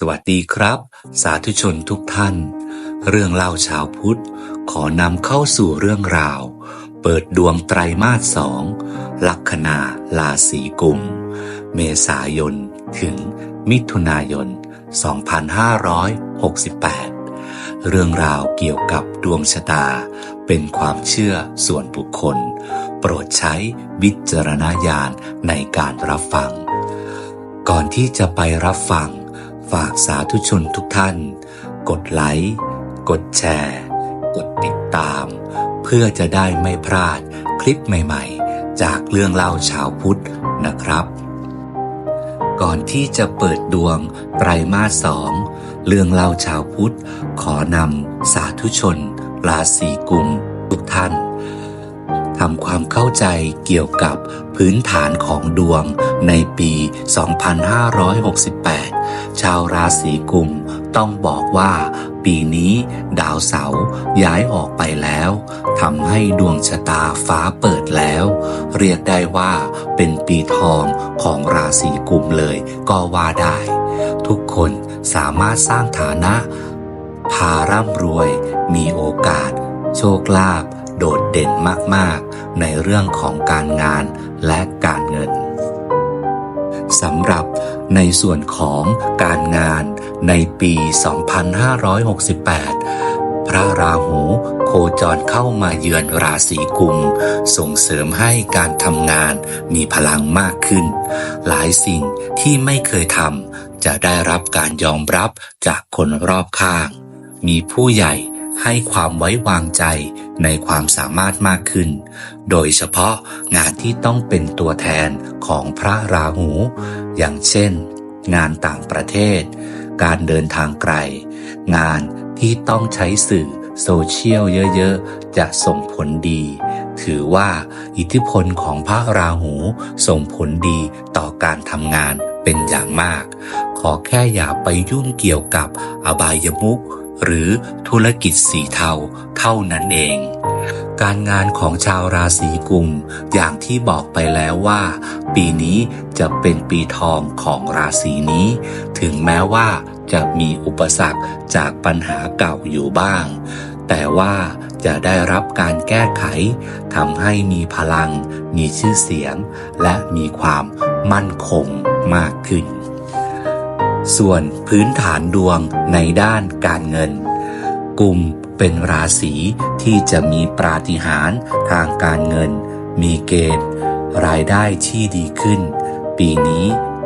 สวัสดีครับ สาธุชนทุกท่าน เรื่องเล่าชาวพุทธ ขอนำเข้าสู่เรื่องราว เปิดดวงไตรมาสสองลัคนาลาศีกุม เมษายน ถึงมิถุนายน 2568 เรื่องราวเกี่ยวกับดวงชะตา เป็นความเชื่อส่วนบุคคล โปรดใช้วิจารณญาณในการรับฟัง ก่อนที่จะไปรับฟัง ฝากสาธุชนทุกท่าน กดไลค์ กดแชร์ กดติดตาม เพื่อจะได้ไม่พลาดคลิปใหม่ๆ จากเรื่องเล่าชาวพุทธนะครับ ก่อนที่จะเปิดดวงไตรมาสสองเรื่องเล่าชาวพุทธ ขอนำสาธุชนราศีกุมทุกท่าน ทำความเข้าใจเกี่ยวกับพื้นฐานของดวงในปี 2568 ชาวราศีกุมต้องบอกว่า ปีนี้ดาวเสาร์ย้ายออกไปแล้วทำให้ดวงชะตาฟ้าเปิดแล้ว เรียกได้ว่าเป็นปีทองของราศีกุมเลยก็ว่าได้ ทุกคนสามารถสร้างฐานะ พาร่ำรวย มีโอกาส โชคลาภ โดดเด่นมากๆ ในเรื่องของการงานและการเงินสำหรับในส่วนของการงานในปี 2568 พระราหูโคจรเข้ามาเยือนราศีกุม ส่งเสริมให้การทำงานมีพลังมากขึ้น หลายสิ่งที่ไม่เคยทำจะได้รับการยอมรับจากคนรอบข้าง มีผู้ใหญ่ ให้ความไว้วางใจในความสามารถมากขึ้น โดยเฉพาะงานที่ต้องเป็นตัวแทนของพระราหู อย่างเช่น งานต่างประเทศ การเดินทางไกล งานที่ต้องใช้สื่อโซเชียลเยอะๆ จะส่งผลดี ถือว่าอิทธิพลของพระราหูส่งผลดีต่อการทำงานเป็นอย่างมาก ขอแค่อย่าไปยุ่งเกี่ยวกับอบายมุข หรือธุรกิจสีเทาเท่านั้นเอง การงานของชาวราศีกุมอย่างที่บอกไปแล้วว่า ปีนี้จะเป็นปีทองของราศีนี้ ถึงแม้ว่าจะมีอุปสรรคจากปัญหาเก่าอยู่บ้าง แต่ว่าจะได้รับการแก้ไขทำให้มีพลัง มีชื่อเสียง และมีความมั่นคงมากขึ้น ส่วนพื้นฐานดวงในด้านการเงิน กลุ่มเป็นราศีที่จะมีปราฏิหาริย์ทางการเงิน มีเกณฑ์ รายได้ที่ดีขึ้น ปีนี้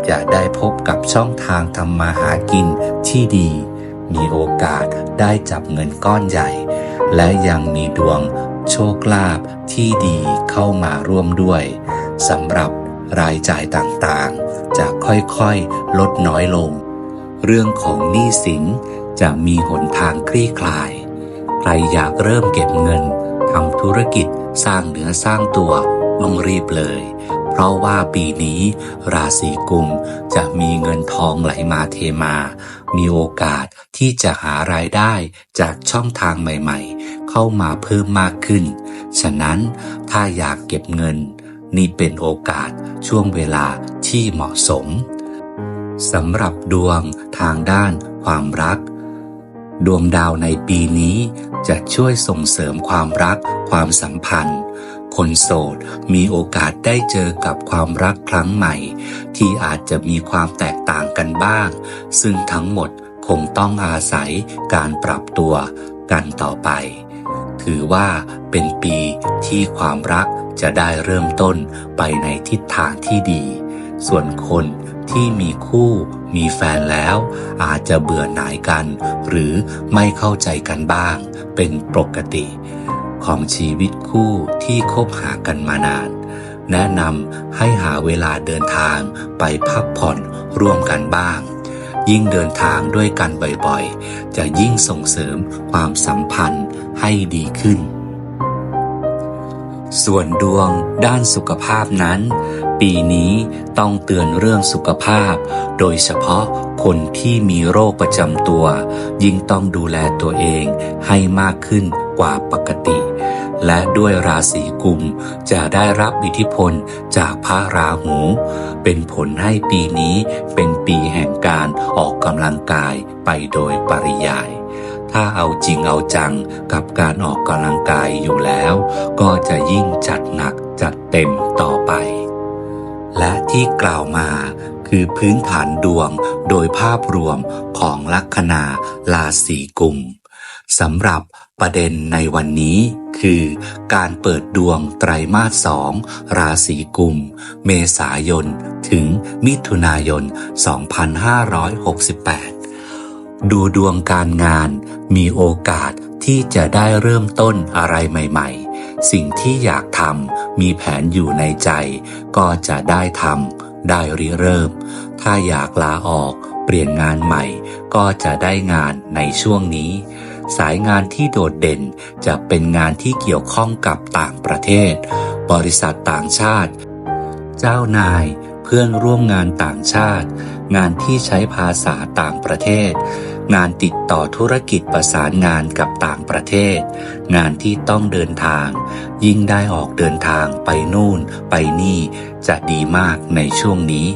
จะได้พบกับช่องทางทำมาหากินที่ดี มีโอกาสได้จับเงินก้อนใหญ่ และยังมีดวงโชคลาภที่ดีเข้ามาร่วมด้วยสำหรับรายจ่ายต่างๆ จะค่อยๆ ลดน้อยลง เรื่องของหนี้สินจะมีหนทางคลี่คลาย ใครอยากเริ่มเก็บเงินทำธุรกิจสร้างเนื้อสร้างตัวต้องรีบเลย เพราะว่าปีนี้ราศีกุมจะมีเงินทองไหลมาเทมา มีโอกาสที่จะหารายได้จากช่องทางใหม่ๆ เข้ามาเพิ่มมากขึ้น ฉะนั้นถ้าอยากเก็บเงิน นี่เป็นโอกาสช่วงเวลาที่เหมาะสม สำหรับดวงทางด้านความรัก ดวงดาวในปีนี้จะช่วยส่งเสริมความรักความสัมพันธ์ คนโสดมีโอกาสได้เจอกับความรักครั้งใหม่ ที่อาจจะมีความแตกต่างกันบ้าง ซึ่งทั้งหมดคงต้องอาศัยการปรับตัวกันต่อไป ถือว่าเป็นปีที่ความรักจะได้เริ่มต้นไปในทิศทางที่ดี ส่วนคน ที่มีคู่มีแฟนแล้ว อาจจะเบื่อหน่ายกัน หรือไม่เข้าใจกันบ้าง เป็นปกติ ของชีวิตคู่ที่คบหากันมานาน แนะนำให้หาเวลาเดินทางไปพักผ่อนร่วมกันบ้าง ยิ่งเดินทางด้วยกันบ่อยๆ จะยิ่งส่งเสริมความสัมพันธ์ให้ดีขึ้น ส่วนดวงด้านสุขภาพนั้น ปีนี้ต้องเตือนเรื่องสุขภาพ โดยเฉพาะคนที่มีโรคประจำตัว ยิ่งต้องดูแลตัวเองให้มากขึ้นกว่าปกติ และด้วยราศีกุมจะได้รับอิทธิพลจากพระราหู เป็นผลให้ปีนี้เป็นปีแห่งการออกกำลังกายไปโดยปริยาย ถ้าเอาจริงเอาจังกับการออกกำลังกายอยู่แล้ว ก็จะยิ่งจัดหนักจัดเต็มต่อไป และที่กล่าวมาคือพื้นฐานดวงโดยภาพรวมของลัคนาราศีกุมสำหรับประเด็นในวันนี้คือการเปิดดวงไตรมาสสองราศีกุม เมษายน ถึงมิถุนายน 2568 ดูดวงการงาน มีโอกาสที่จะได้เริ่มต้นอะไรใหม่ ๆ สิ่งที่อยากทำมีแผนอยู่ในใจ ก็จะได้ทำได้ริเริ่ม ถ้าอยากลาออกเปลี่ยนงานใหม่ ก็จะได้งานในช่วงนี้ สายงานที่โดดเด่นจะเป็นงานที่เกี่ยวข้องกับต่างประเทศ บริษัทต่างชาติ เจ้านายเพื่อนร่วมงานต่างชาติ งานที่ใช้ภาษาต่างประเทศ งานติดต่อธุรกิจประสานงานกับต่างประเทศ งานที่ต้องเดินทาง ยิ่งได้ออกเดินทางไปนู่นไปนี่ จะดีมากในช่วงนี้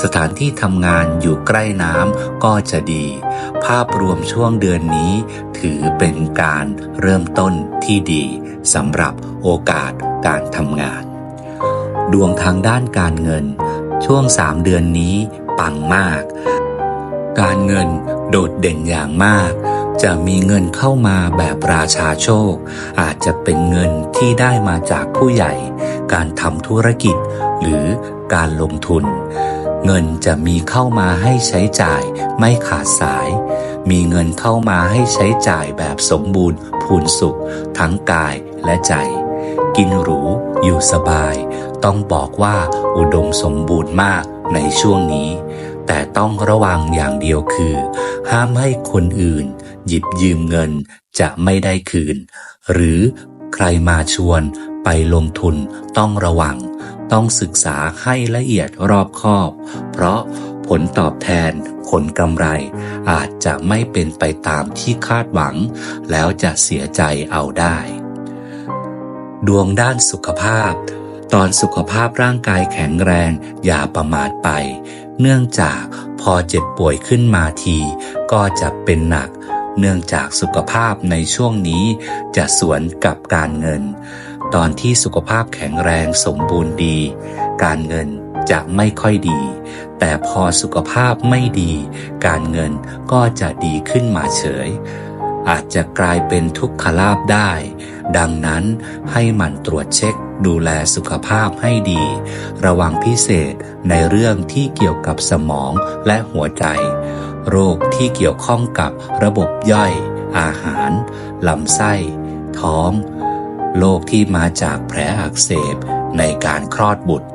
สถานที่ทำงานอยู่ใกล้น้ำก็จะดี ภาพรวมช่วงเดือนนี้ ถือเป็นการเริ่มต้นที่ดีสำหรับโอกาสการทำงาน ดวงทางด้านการเงินช่วงสามเดือนนี้ ปังมาก การเงินโดดเด่นอย่างมาก จะมีเงินเข้ามาแบบราชาโชค อาจจะเป็นเงินที่ได้มาจากผู้ใหญ่ การทำธุรกิจหรือการลงทุน เงินจะมีเข้ามาให้ใช้จ่ายไม่ขาดสาย มีเงินเข้ามาให้ใช้จ่ายแบบสมบูรณ์พูนสุข ทั้งกายและใจ กินหรูอยู่สบาย ต้องบอกว่าอุดมสมบูรณ์มาก ในช่วงนี้ แต่ต้องระวังอย่างเดียวคือ ห้ามให้คนอื่น หยิบยืมเงินจะไม่ได้คืน หรือใครมาชวนไปลงทุนต้องระวัง ต้องศึกษาให้ละเอียดรอบคอบ เพราะผลตอบแทนผลกำไร อาจจะไม่เป็นไปตามที่คาดหวัง แล้วจะเสียใจเอาได้ ดวงด้านสุขภาพ ตอนสุขภาพร่างกายแข็งแรง อย่าประมาทไป เนื่องจากพอเจ็บป่วยขึ้นมาที ก็จะเป็นหนัก เนื่องจากสุขภาพในช่วงนี้ จะสวนกับการเงิน ตอนที่สุขภาพแข็งแรงสมบูรณ์ดี การเงินจะไม่ค่อยดี แต่พอสุขภาพไม่ดี การเงินก็จะดีขึ้นมาเฉย อาจจะกลายเป็นทุกขลาภได้ ดังนั้นให้มันตรวจเช็ค ดูแลสุขภาพให้ดี ระวังพิเศษในเรื่องที่เกี่ยวกับสมองและหัวใจ โรคที่เกี่ยวข้องกับระบบย่อย อาหาร ลำไส้ ท้อง โรคที่มาจากแผลอักเสบในการคลอดบุตร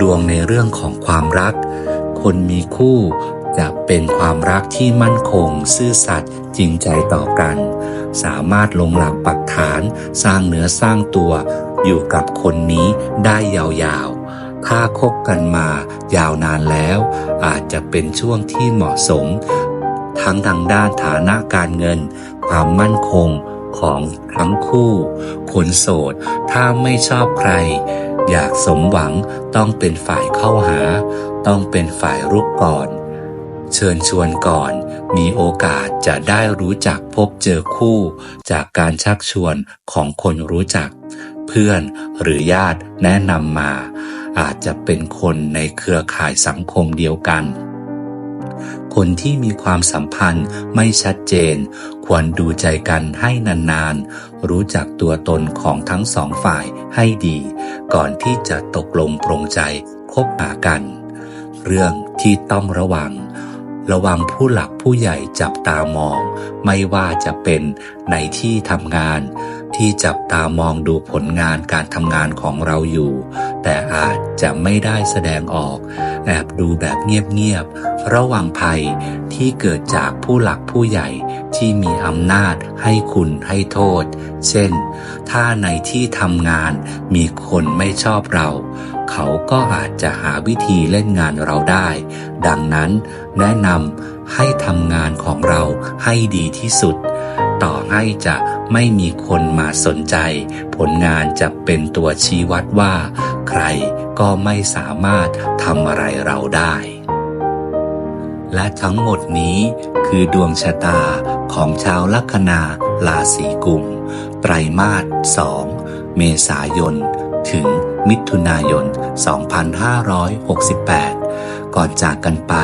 ดวงในเรื่องของความรัก คนมีคู่ จะเป็นความรักที่มั่นคง ซื่อสัตย์จริงใจต่อกัน สามารถลงหลักปักฐาน สร้างเนื้อสร้างตัว อยู่กับคนนี้ได้ยาวๆ ถ้าคบกันมายาวนานแล้ว อาจจะเป็นช่วงที่เหมาะสม ทั้งทางด้านฐานะการเงิน ความมั่นคงของทั้งคู่คนโสด ถ้าไม่ชอบใคร อยากสมหวังต้องเป็นฝ่ายเข้าหา ต้องเป็นฝ่ายรุกก่อน เชิญชวนก่อน มีโอกาสจะได้รู้จักพบเจอคู่ จากการชักชวนของคนรู้จัก เพื่อนหรือญาติแนะนำมา อาจจะเป็นคนในเครือข่ายสังคมเดียวกัน คนที่มีความสัมพันธ์ไม่ชัดเจน ควรดูใจกันให้นานๆ รู้จักตัวตนของทั้งสองฝ่ายให้ดี ก่อนที่จะตกลงปรงใจคบหากัน เรื่องที่ต้องระวัง ระวังผู้หลักผู้ใหญ่จับตามอง ไม่ว่าจะเป็นในที่ทำงาน ที่จับตามองดูผลงานการทำงานของเราอยู่ แต่อาจจะไม่ได้แสดงออก แอบดูแบบเงียบๆระวังภัยที่เกิดจากผู้หลักผู้ใหญ่ ที่มีอำนาจให้คุณให้โทษ เช่น ถ้าในที่ทำงานมีคนไม่ชอบเรา เขาก็อาจจะหาวิธีเล่นงานเราได้ ดังนั้นแนะนำให้ทำงานของเราให้ดีที่สุด ต่อให้จะไม่มีคนมาสนใจ ผลงานจะเป็นตัวชี้วัดว่า ใครก็ไม่สามารถทำอะไรเราได้ และทั้งหมดนี้คือดวงชะตาของชาวลัคนาราศีกุม ไตรมาส 2 เมษายน ถึงมิถุนายน 2568 ก่อนจากกันไป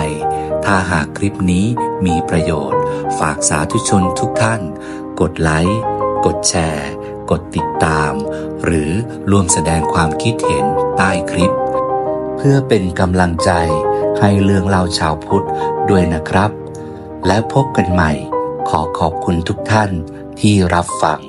ถ้าหากคลิปนี้มีประโยชน์ ฝากสาธุชนทุกท่าน กดไลค์ กดแชร์ กดติดตาม หรือร่วมแสดงความคิดเห็นใต้คลิป พื่อเป็นกำลังใจให้เรื่องเล่าชาวพุทธด้วยนะครับ และพบกันใหม่ ขอขอบคุณทุกท่านที่รับฟัง